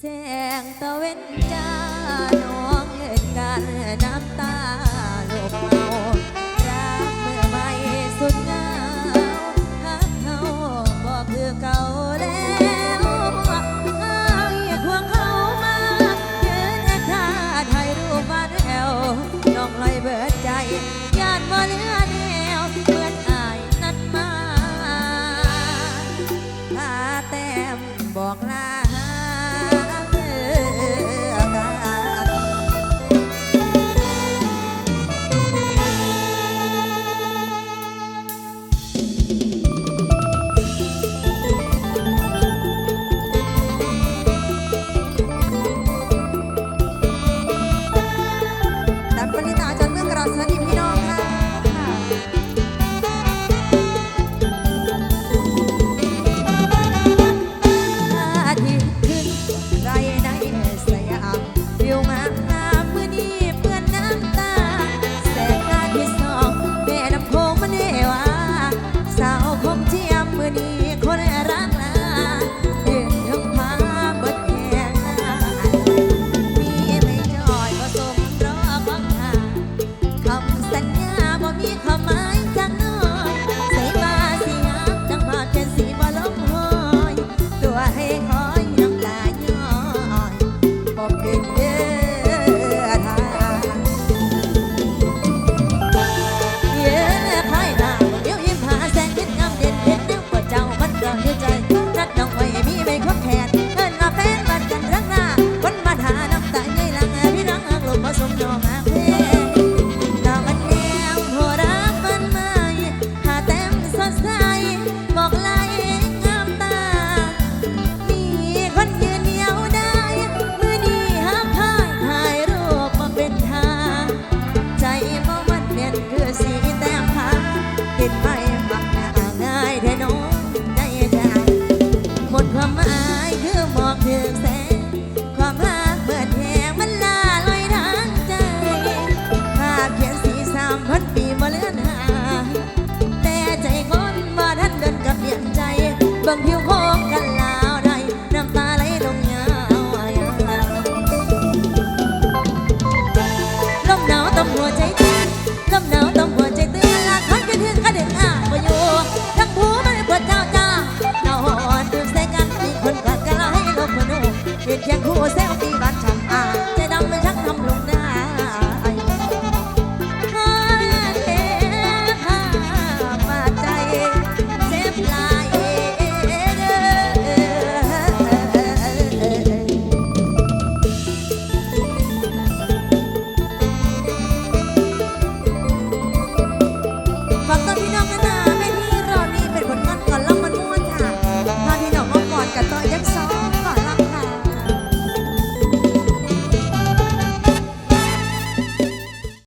แสงตะเวนจ้าน้องเห็นกันน้ำตาลูกเมารักเมื่อไม่สุดเหงาหักเขาบอกคือเก่าแล้วอ้ายควงเขามาเดินแอท่าถ่ยรูปมาแล้วน้องลอเบิด หากเมื่อนี้